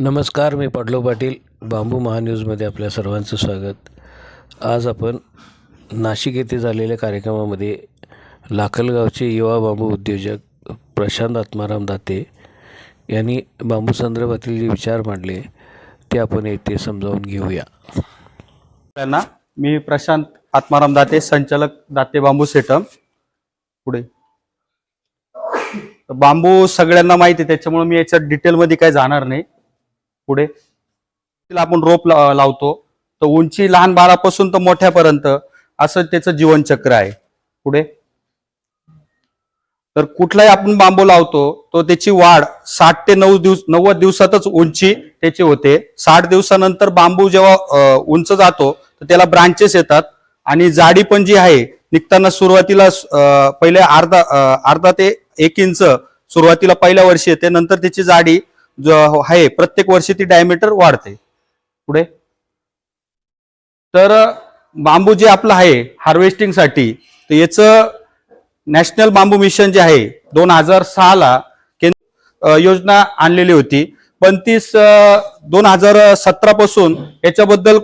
नमस्कार मी पाटलो पाटील बांबू महान्यूजमध्ये आपल्या सर्वांचं स्वागत. आज आपण नाशिक येथे झालेल्या कार्यक्रमामध्ये लाखलगावचे युवा बांबू उद्योजक प्रशांत आत्माराम दाते यांनी बांबू संदर्भातील जे विचार मांडले ते आपण येथे समजावून घेऊया. त्यांना मी प्रशांत आत्माराम दाते संचालक दाते बांबू सेटम. पुढे. बांबू सगळ्यांना माहिती आहे त्याच्यामुळे मी याच्यात डिटेलमध्ये काय जाणार नाही. पुढे. तिला आपण रोप लावतो. तर उंची लहान बाळापासून तर मोठ्यापर्यंत असं त्याचं जीवनचक्र आहे. पुढे. तर कुठलाही आपण बांबू लावतो तो त्याची वाढ साठ ते नऊ दिवस नव्वद दिवसातच उंची त्याची होते. साठ दिवसानंतर बांबू जेव्हा उंच जातो तर त्याला ब्रांचेस येतात. आणि जाडी पण जी आहे निघताना सुरुवातीला पहिले अर्धा अर्धा ते एक इंच सुरुवातीला पहिल्या वर्षी येते. नंतर त्याची जाडी आहे प्रत्येक वर्षी ती डायमीटर वाढते. पुढे. तर बांबू जे आपलं आहे हार्वेस्टिंगसाठी तर याचं नॅशनल बांबू मिशन जे आहे दोन हजार सहाला केंद्र योजना आणलेली होती. पण ती दोन हजार सतरा पासून याच्याबद्दल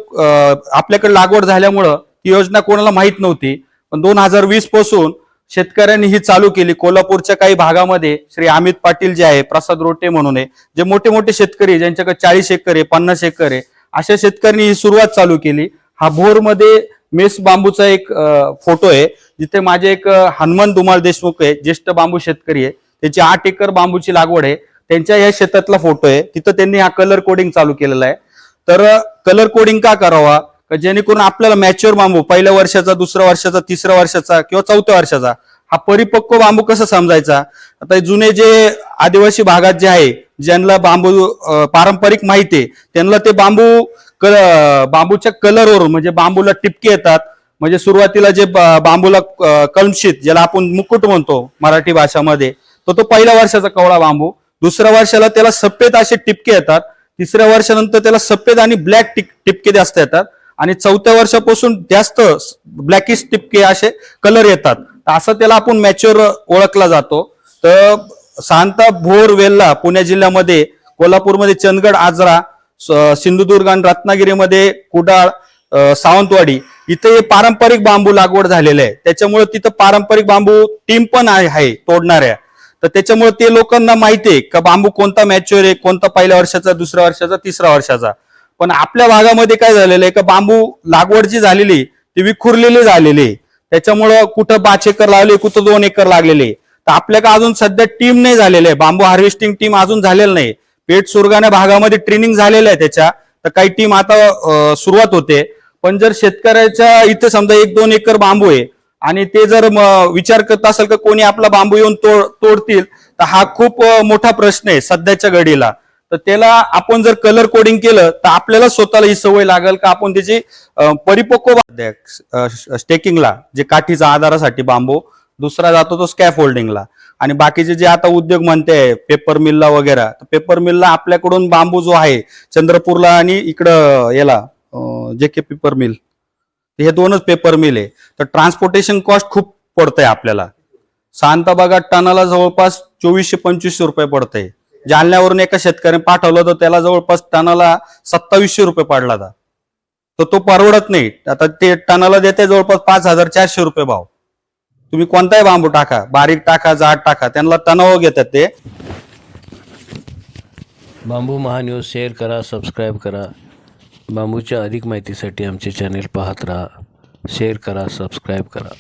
आपल्याकडे लागवड झाल्यामुळं ती योजना कोणाला माहीत नव्हती. पण दोन हजार वीसपासून शेतकऱ्यांनी ही चालू केली. कोल्हापूरच्या काही भागामध्ये श्री अमित पाटील जे आहे प्रसाद रोटे म्हणून आहे जे मोठे मोठे शेतकरी ज्यांच्याकडे चाळीस एकर आहे पन्नास एकर आहे अशा शेतकऱ्यांनी ही सुरुवात चालू केली. हा भोरमध्ये मेस बांबूचा एक फोटो आहे. जिथे माझे एक हनुमान दुमाल देशमुख आहे ज्येष्ठ बांबू शेतकरी आहे. त्याची आठ एकर बांबूची लागवड आहे. त्यांच्या या शेतातला फोटो आहे. तिथं त्यांनी हा कलर कोडिंग चालू केलेला आहे. तर कलर कोडिंग का करावा? का जेणेकरून आपल्याला मॅच्युअर बांबू पहिल्या वर्षाचा दुसऱ्या वर्षाचा तिसऱ्या वर्षाचा किंवा चौथ्या वर्षाचा हा परिपक्व बांबू कसा समजायचा? आता हे जुने जे आदिवासी भागात जे आहे ज्यांना बांबू पारंपरिक माहिती आहे त्यांना ते बांबू कल बांबूच्या कलरवर म्हणजे बांबूला टिपके येतात. म्हणजे सुरुवातीला जे बांबूला कलमशीत ज्याला आपण मुकुट म्हणतो मराठी भाषामध्ये तर तो पहिल्या वर्षाचा कवळा बांबू. दुसऱ्या वर्षाला त्याला सफेद असे टिपके येतात. तिसऱ्या वर्षानंतर त्याला सफेद आणि ब्लॅक टिपके जास्त येतात. आणि चौथ्या वर्षापासून जास्त ब्लॅकिश टिपके असे कलर येतात. तर असं त्याला आपण मॅच्युअर ओळखला जातो. तर सांता भोर वेल्ला पुणे जिल्ह्यामध्ये कोल्हापूरमध्ये चंदगड आजरा स- सिंधुदुर्ग आणि रत्नागिरीमध्ये कुडाळ सावंतवाडी इथे हे पारंपरिक बांबू लागवड झालेले आहे. त्याच्यामुळे तिथं पारंपरिक बांबू टीम पण आहे आहे तोडणाऱ्या. तर त्याच्यामुळे ते लोकांना माहिती आहे का बांबू कोणता मॅच्युअर आहे कोणता पहिल्या वर्षाचा दुसऱ्या वर्षाचा तिसऱ्या वर्षाचा. पण आपल्या भागामध्ये काय झालेलं आहे का बांबू लागवड जी झालेली ती विखुरलेली झालेली आहे. त्याच्यामुळं कुठं पाच एकर लागले कुठं दोन एकर लागलेले तर आपल्याकडे अजून सध्या टीम नाही झालेली आहे. बांबू हार्वेस्टिंग टीम अजून झालेलं नाही. पेठ सुरगाण्या भागामध्ये ट्रेनिंग झालेलं आहे त्याच्या. तर काही टीम आता सुरुवात होते. पण जर शेतकऱ्याच्या इथे समजा एक दोन एकर बांबू आहे आणि ते जर विचार करत असेल का कोणी आपला बांबू येऊन तोड तोडतील तर हा खूप मोठा प्रश्न आहे सध्याच्या घडीला. तर त्याला आपण जर कलर कोडिंग केलं तर आपल्याला स्वतःला ही सवय लागेल का? आपण त्याची परिपक्व स्टेकिंगला जे काठीचा आधारासाठी बांबू दुसरा जातो तो स्कॅफ होल्डिंगला आणि बाकीचे जे आता उद्योग म्हणते पेपर मिलला वगैरे तर पेपर मिलला आपल्याकडून बांबू जो आहे चंद्रपूरला आणि इकडं याला जे के पेपर मिल हे दोनच पेपर मिल आहे. तर ट्रान्सपोर्टेशन कॉस्ट खूप पडतंय आपल्याला. शांता बघा टनाला जवळपास चोवीसशे पंचवीसशे रुपये पडतंय. जालन्यावरून एका शेतकऱ्याने पाठवलं तर त्याला जवळपास टनाला सत्तावीसशे रुपये पडला होता. तर तो परवडत नाही. आता ते टनाला देते जवळपास पाच हजार चारशे रुपये भाव. तुम्ही कोणताही बांबू टाका बारीक टाका जाड टाका त्यांना तणाव घेतात ते. बांबू महान्यूज शेअर करा सबस्क्राईब करा. बांबूच्या अधिक माहितीसाठी आमचे चॅनेल पाहत राहा. शेअर करा सबस्क्राईब करा.